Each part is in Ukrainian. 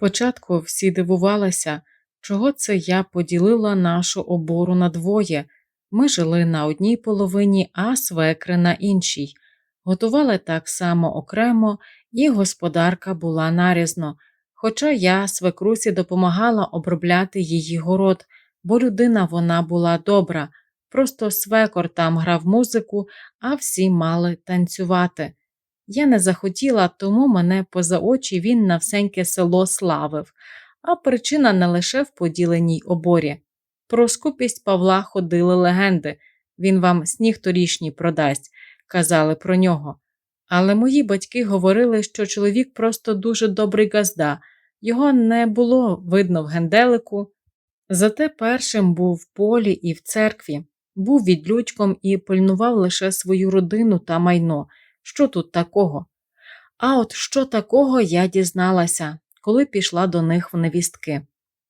Спочатку всі дивувалися, чого це я поділила нашу обору на двоє. Ми жили на одній половині, а свекри на іншій. Готували так само окремо, і господарка була нарізно. Хоча я свекрусі допомагала обробляти її город, бо людина вона була добра, просто свекор там грав музику, а всі мали танцювати. Я не захотіла, тому мене поза очі він на всеньке село славив, а причина не лише в поділеній оборі. Про скупість Павла ходили легенди він вам сніг торішній продасть, казали про нього. Але мої батьки говорили, що чоловік просто дуже добрий газда, його не було видно в генделику. Зате першим був в полі і в церкві, був відлюдьком і пильнував лише свою родину та майно. Що тут такого? А от що такого я дізналася, коли пішла до них в невістки.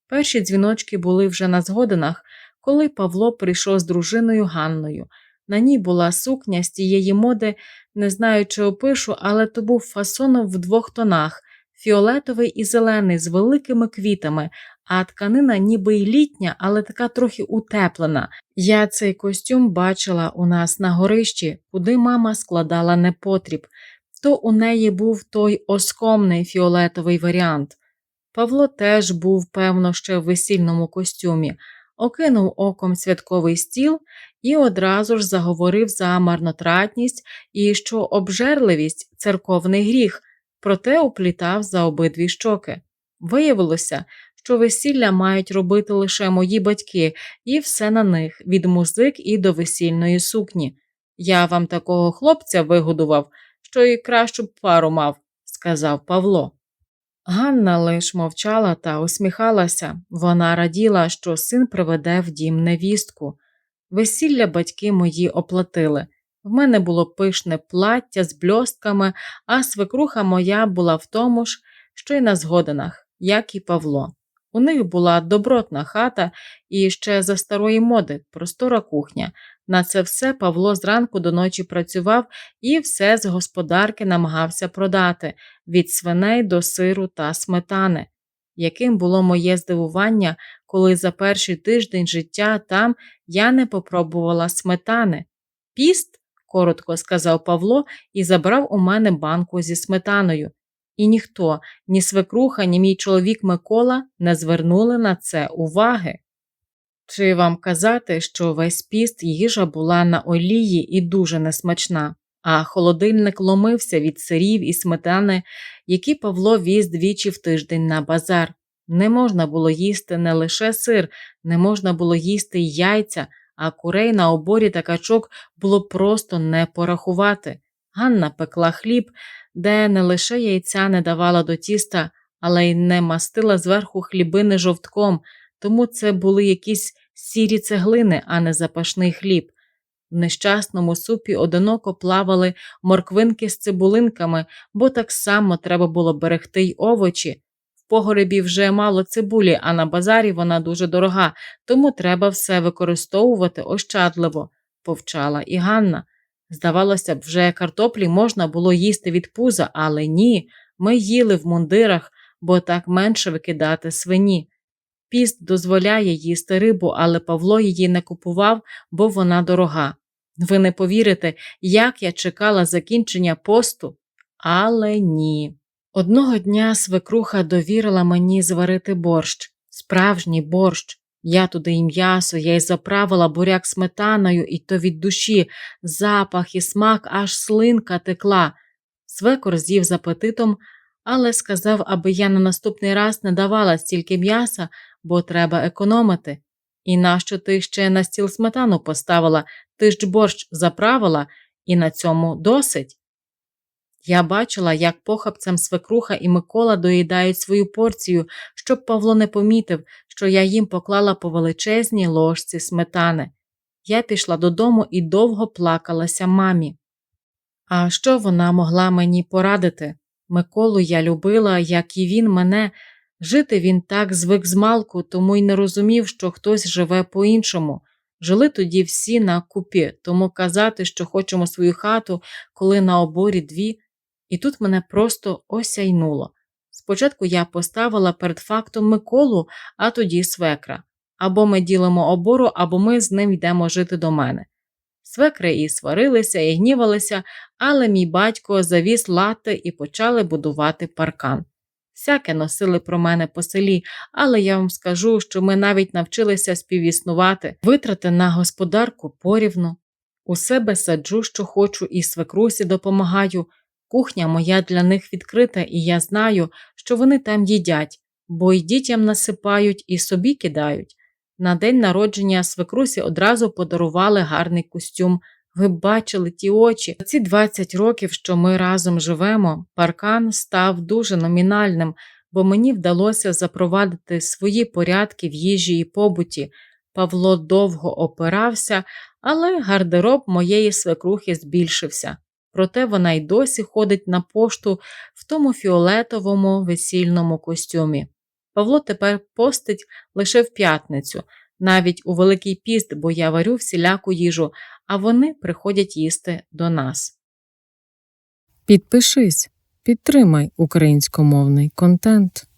Перші дзвіночки були вже на згодинах, коли Павло прийшов з дружиною Ганною. На ній була сукня з тієї моди, не знаю, чи опишу, але то був фасоном в двох тонах фіолетовий і зелений з великими квітами, а тканина ніби й літня, але така трохи утеплена. Я цей костюм бачила у нас на горищі, куди мама складала непотріб, то у неї був той оскомний фіолетовий варіант. Павло теж був, певно, ще в весільному костюмі, окинув оком святковий стіл і одразу ж заговорив за марнотратність і що обжерливість церковний гріх, проте уплітав за обидві щоки. Виявилося, що весілля мають робити лише мої батьки, і все на них, від музик і до весільної сукні. Я вам такого хлопця вигодував, що і кращу б пару мав, сказав Павло. Ганна лиш мовчала та усміхалася. Вона раділа, що син приведе в дім невістку. Весілля батьки мої оплатили. В мене було пишне плаття з бльостками, а свекруха моя була в тому ж, що й на згодинах, як і Павло. У них була добротна хата і ще за старої моди, простора кухня. На це все Павло зранку до ночі працював і все з господарки намагався продати від свиней до сиру та сметани. Яким було моє здивування, коли за перший тиждень життя там я не попробувала сметани. Піст, коротко сказав Павло і забрав у мене банку зі сметаною. І ніхто, ні свекруха, ні мій чоловік Микола не звернули на це уваги. Чи вам казати, що весь піст їжа була на олії і дуже несмачна, а холодильник ломився від сирів і сметани, які Павло віз двічі в тиждень на базар. Не можна було їсти не лише сир, не можна було їсти й яйця, а курей на оборі та качок було просто не порахувати. Ганна пекла хліб, де не лише яйця не давала до тіста, але й не мастила зверху хлібини жовтком, тому це були якісь сірі цеглини, а не запашний хліб. В нещасному супі одиноко плавали морквинки з цибулинками, бо так само треба було берегти й овочі. В погоребі вже мало цибулі, а на базарі вона дуже дорога, тому треба все використовувати ощадливо, повчала і Ганна. Здавалося б, вже картоплі можна було їсти від пуза, але ні, ми їли в мундирах, бо так менше викидати свині. Піст дозволяє їсти рибу, але Павло її не купував, бо вона дорога. Ви не повірите, як я чекала закінчення посту, але ні. Одного дня свекруха довірила мені зварити борщ, справжній борщ. Я туди і м'ясо, я й заправила буряк сметаною, і то від душі, запах і смак, аж слинка текла. Свекор з'їв з апетитом, але сказав, аби я на наступний раз не давала стільки м'яса, бо треба економити. І нащо ти ще на стіл сметану поставила, ти ж борщ заправила, і на цьому досить. Я бачила, як похапцем свекруха і Микола доїдають свою порцію, щоб Павло не помітив, що я їм поклала по величезній ложці сметани. Я пішла додому і довго плакалася мамі. А що вона могла мені порадити? Миколу я любила, як і він мене. Жити він так звик з малку, тому й не розумів, що хтось живе по-іншому. Жили тоді всі на купі, тому казати, що хочемо свою хату, коли на оборі дві, і тут мене просто осяйнуло. Спочатку я поставила перед фактом Миколу, а тоді свекра. Або ми ділимо обору, або ми з ним йдемо жити до мене. Свекри і сварилися, і гнівалися, але мій батько завіз лати і почали будувати паркан. Всяке носили про мене по селі, але я вам скажу, що ми навіть навчилися співіснувати, витрати на господарку порівну. У себе саджу, що хочу, і свекрусі допомагаю. Кухня моя для них відкрита, і я знаю, що вони там їдять, бо й дітям насипають, і собі кидають. На день народження свекрусі одразу подарували гарний костюм. Ви бачили ті очі. За ці 20 років, що ми разом живемо, паркан став дуже номінальним, бо мені вдалося запровадити свої порядки в їжі і побуті. Павло довго опирався, але гардероб моєї свекрухи збільшився. Проте вона й досі ходить на пошту в тому фіолетовому весільному костюмі. Павло тепер постить лише в п'ятницю, навіть у Великий піст, бо я варю всіляку їжу, а вони приходять їсти до нас. Підпишись, підтримай українськомовний контент.